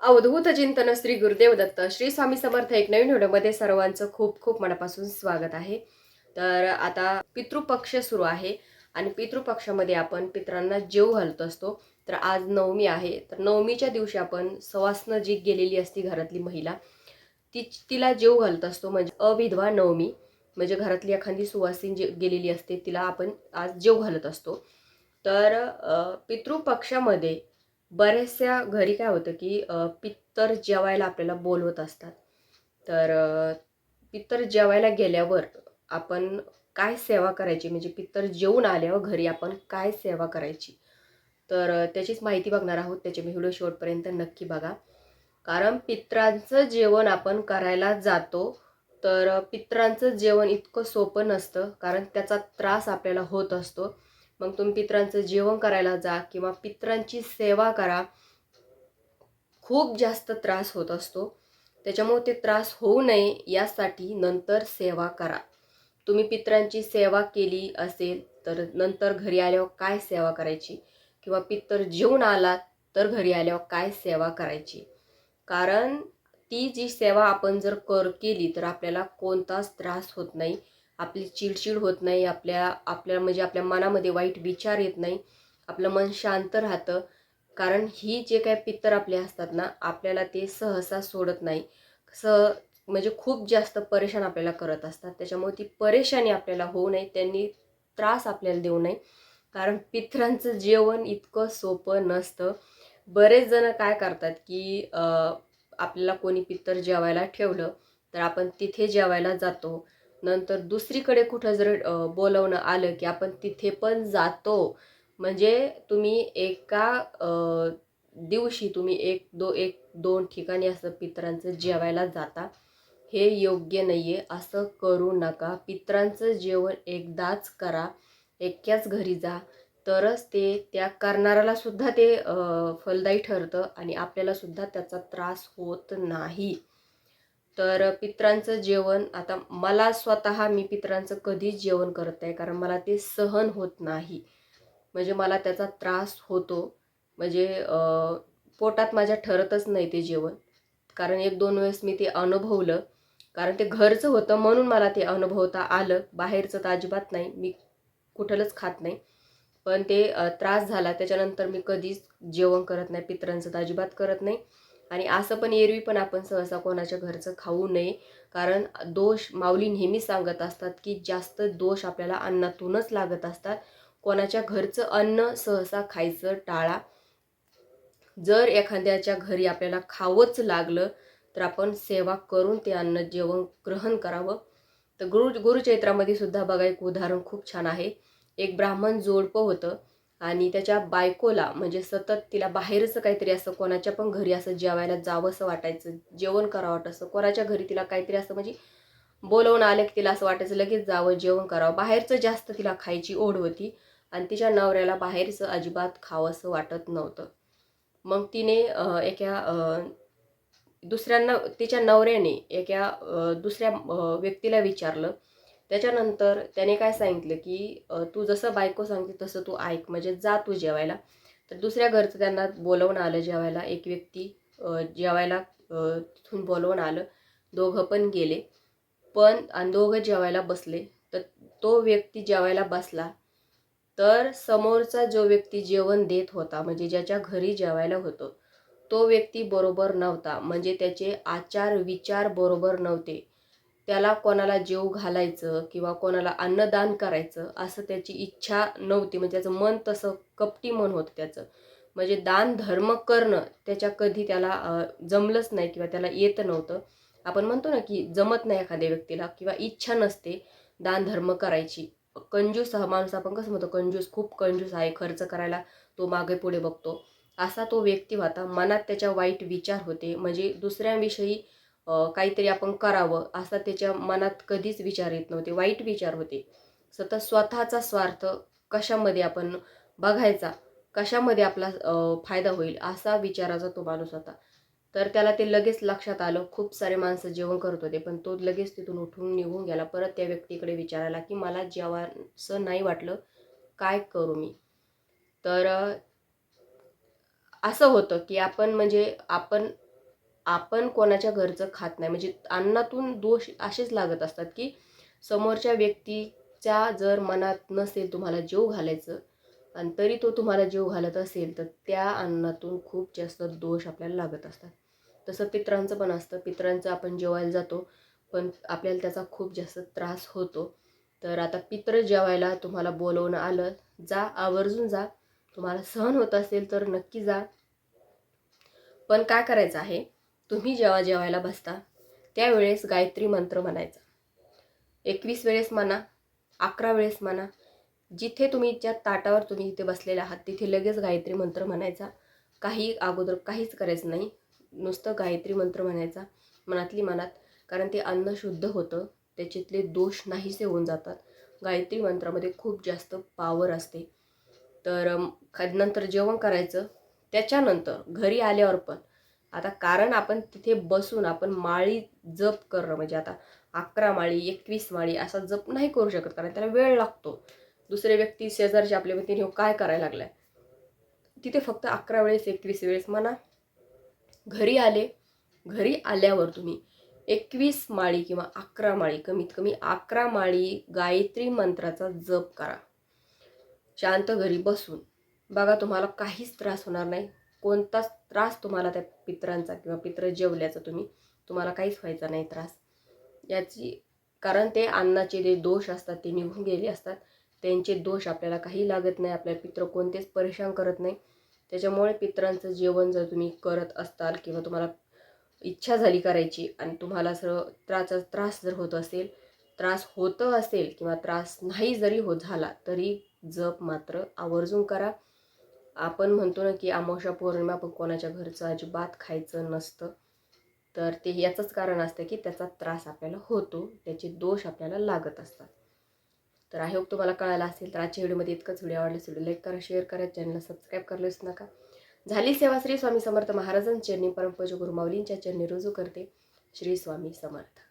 अवधूत चिंतन श्री गुरुदेव दत्त श्री स्वामी समर्थ एक नवीन व्हिडिओमध्ये सर्वांचं खूप खूप मनापासून स्वागत आहे. तर आता पितृपक्ष सुरू आहे आणि पितृपक्षामध्ये आपण पितरांना जेव घालत असतो. तर आज नवमी आहे. तर नवमीच्या दिवशी आपण सवासनं जी गेलेली असती घरातली महिला. ती तिला जेव घालत असतो म्हणजे अविधवा नवमी. म्हणजे घरातली एखादी सुवासीन जे गेलेली असते तिला आपण आज जेव घालत असतो. तर पितृपक्षामध्ये बऱ्याचशा घरी काय होतं की पित्तर जेवायला आपल्याला बोलवत असतात. तर पित्तर जेवायला गेल्यावर आपण काय सेवा करायची? म्हणजे पित्तर जेवून आल्यावर घरी आपण काय सेवा करायची? तर त्याचीच माहिती बघणार आहोत. त्याचे मी व्हिडिओ शेवटपर्यंत नक्की बघा. कारण पित्रांचं जेवण आपण करायला जातो तर पित्रांचं जेवण इतकं सोपं नसतं. कारण त्याचा त्रास आपल्याला होत असतो. मग तुम्ही पित्रांचं जेवण करायला जा किंवा पित्रांची सेवा करा. खूप जास्त त्रास होत असतो. त्याच्यामुळे ते त्रास होऊ नये यासाठी नंतर सेवा करा. तुम्ही पित्रांची सेवा केली असेल तर नंतर घरी आल्यावर काय सेवा करायची? किंवा पित्तर जेवून आलात तर घरी आल्यावर काय सेवा करायची? कारण ती जी सेवा आपण जर कर केली तर आपल्याला कोणताच त्रास होत नाही. आपली चिडचिड होत नाही आपल्या आपल्या म्हणजे आपल्या मनामध्ये वाईट विचार येत नाही. आपलं मन शांत राहतं. कारण ही जे काय पित्तर आपले असतात ना आपल्याला ते सहसा सोडत नाही. सह म्हणजे खूप जास्त परेशान आपल्याला करत असतात. त्याच्यामुळे ती परेशानी आपल्याला होऊ नये त्यांनी त्रास आपल्याला देऊ नये. कारण पित्रांचं जेवण इतकं सोपं नसतं. बरेच जण काय करतात की आपल्याला कोणी पित्तर जेवायला ठेवलं तर आपण तिथे जेवायला जातो. नंतर दुसरीकडे कुठं जर बोलवणं आलं की आपण तिथे पण जातो म्हणजे तुम्ही एका दिवशी तुम्ही एक दो एक दोन ठिकाणी असं पित्रांचं जेवायला जाता. हे योग्य नाही आहे असं करू नका. पितरांचं जेवण एकदाच करा. एक्याच घरी जा. तरच ते त्या करणाऱ्याला सुद्धा ते फलदायी ठरतं आणि आपल्याला सुद्धा त्याचा त्रास होत नाही. तर पित्रांचं जेवण आता मला स्वतः मी पित्रांचं कधीच जेवण करत नाही कारण मला ते सहन होत नाही. म्हणजे मला त्याचा त्रास होतो. म्हणजे पोटात माझ्या ठरतच नाही ते जेवण. कारण एक दोन वेळेस मी ते अनुभवलं. कारण ते घरचं होतं म्हणून मला ते अनुभवता आलं. बाहेरचं तर अजिबात नाही. मी कुठलंच खात नाही. पण ते त्रास झाला. त्याच्यानंतर मी कधीच जेवण करत नाही. पित्रांचं तर अजिबात करत नाही. आणि असं पण एरवी पण आपण सहसा कोणाच्या घरचं खाऊ नये. कारण दोष माऊली नेहमी सांगत असतात की जास्त दोष आपल्याला अन्नातूनच लागत असतात. कोणाच्या घरचं अन्न सहसा खायचं टाळा. जर एखाद्याच्या घरी आपल्याला खावंच लागलं तर आपण सेवा करून ते अन्न जेवण ग्रहण करावं. तर गुरु गुरुचैत्रामध्ये सुद्धा बघा एक उदाहरण खूप छान आहे. एक ब्राह्मण जोडपं होतं. आणि त्याच्या बायकोला म्हणजे सतत तिला बाहेरचं काहीतरी असं कोणाच्या पण घरी असं जेवायला जावंसं वाटायचं जेवण करावं वाटायचं कोणाच्या घरी तिला काहीतरी असं म्हणजे बोलवून आलं की तिला असं वाटायचं लगेच जावं जेवण करावं. बाहेरचं जास्त तिला खायची ओढ होती आणि तिच्या नवऱ्याला बाहेरचं अजिबात खावंसं वाटत नव्हतं. मग तिने एका दुसऱ्यांना तिच्या नवऱ्याने एका दुसऱ्या व्यक्तीला विचारलं त्याच्यानंतर त्याने काय सांगितलं की तू जसं बायको सांगते तसं तू ऐक म्हणजे जा तू जेवायला. तर दुसऱ्या घरचं त्यांना बोलवून आलं जेवायला. एक व्यक्ती जेवायला तिथून बोलवून आलं. दोघं पण गेले. पण आणि दोघं जेवायला बसले. तर तो व्यक्ती जेवायला बसला. तर समोरचा जो व्यक्ती जेवण देत होता म्हणजे ज्याच्या घरी जेवायला होतो तो व्यक्ती बरोबर नव्हता. म्हणजे त्याचे आचार विचार बरोबर नव्हते. त्याला कोणाला जेव घालायचं किंवा कोणाला अन्नदान करायचं असं त्याची इच्छा नव्हती. म्हणजे त्याचं मन तसं कपटी मन होतं त्याचं. म्हणजे दान धर्म करणं त्याच्या कधी त्याला जमलंच नाही किंवा त्याला येत नव्हतं. आपण म्हणतो ना की जमत नाही एखाद्या व्यक्तीला किंवा इच्छा नसते दान धर्म करायची. कंजूस हा माणूस आपण कसं म्हणतो कंजूस खूप कंजूस आहे खर्च करायला तो मागे पुढे बघतो. असा तो व्यक्ती होता. मनात त्याच्या वाईट विचार होते. म्हणजे दुसऱ्यांविषयी काहीतरी आपण करावं असा त्याच्या मनात कधीच विचार येत नव्हते वाईट विचार होते. सतत स्वतःचा स्वार्थ कशामध्ये आपण बघायचा कशामध्ये आपला फायदा होईल असा विचाराचा तो माणूस होता. तर त्याला ते लगेच लक्षात आलं खूप सारे माणसं जेवण करत होते पण तो लगेच तिथून उठून निघून गेला. परत त्या व्यक्तीकडे विचारायला की मला जेवायचं नाही वाटलं काय करू मी? तर असं होतं की आपण म्हणजे आपण आपण कोणाच्या घरचं खात नाही. म्हणजे अन्नातून दोष असेच लागत असतात की समोरच्या व्यक्तीच्या जर मनात नसेल तुम्हाला जेव घालायचं आणि तरी तो तुम्हाला जेव घालत असेल तर त्या अन्नातून खूप जास्त दोष आपल्याला लागत असतात. तसं पित्रांचं पण असतं. पित्रांचं आपण जेवायला जातो पण आपल्याला त्याचा खूप जास्त त्रास होतो. तर आता पित्र जेवायला तुम्हाला बोलवणं आलं जा आवर्जून जा. तुम्हाला सहन होत असेल तर नक्की जा. पण काय करायचं आहे? तुम्ही जेव्हा जेवायला बसता त्यावेळेस गायत्री मंत्र म्हणायचा. एकवीस वेळेस म्हणा अकरा वेळेस म्हणा जिथे तुम्ही ज्या ताटावर तुम्ही इथे बसलेले आहात तिथे लगेच गायत्री मंत्र म्हणायचा. काही अगोदर काहीच करायचं नाही. नुसतं गायत्री मंत्र म्हणायचा मनातली मनात कारण ते अन्न शुद्ध होतं त्याच्यातले दोष नाहीसे होऊन जातात. गायत्री मंत्रामध्ये खूप जास्त पावर असते. तर नंतर जेवण करायचं त्याच्यानंतर घरी आल्यावर पण आता कारण आपण तिथे बसून आपण माळी जप करणं म्हणजे आता अकरा माळी एकवीस माळी असा जप नाही करू शकत कारण त्याला वेळ लागतो. दुसरे व्यक्ती शेजारचे आपल्या वतीने "हो, काय करायला लागलाय? तिथे फक्त अकरा वेळेस एकवीस वेळेस म्हणा. घरी आले घरी आल्यावर तुम्ही एकवीस माळी किंवा अकरा माळी कमीत कमी अकरा माळी गायत्री मंत्राचा जप करा. शांत घरी बसून. बघा तुम्हाला काहीच त्रास होणार नाही. कोणताच त्रास तुम्हाला त्या पित्रांचा किंवा पित्र जेवल्याचा तुम्ही तुम्हाला काहीच व्हायचा नाही त्रास. याची कारण ते अन्नाचे जे दोष असतात ते निघून गेले असतात. त्यांचे दोष आपल्याला काही लागत नाही आपल्या पित्र कोणतेच परेशान करत नाही. त्याच्यामुळे पित्रांचं जेवण जर तुम्ही करत असताल किंवा तुम्हाला इच्छा झाली करायची आणि तुम्हाला सर्व त्राचा त्रास जर होत असेल त्रास होतं असेल किंवा त्रास नाही जरी हो झाला तरी जप मात्र आवर्जून करा. आपण म्हणतो ना की अमावस्या पौर्णिमा पण कोणाच्या घरचं अजिबात खायचं नसतं. तर ते याचंच कारण असतं की त्याचा त्रास आपल्याला होतो. त्याचे दोष आपल्याला लागत असतात. तर आय होप तुम्हाला कळायला असेल तर आजच्या व्हिडिओमध्ये इतकंच. व्हिडिओ आवडले व्हिडिओ लाईक करा शेअर करा चॅनलला सबस्क्राईब करायला नका. झाली सेवा श्री स्वामी समर्थ महाराजांच्या चरणी परमपूज्य गुरु माऊलींच्या चरणी रुजू करते. श्री स्वामी समर्थ.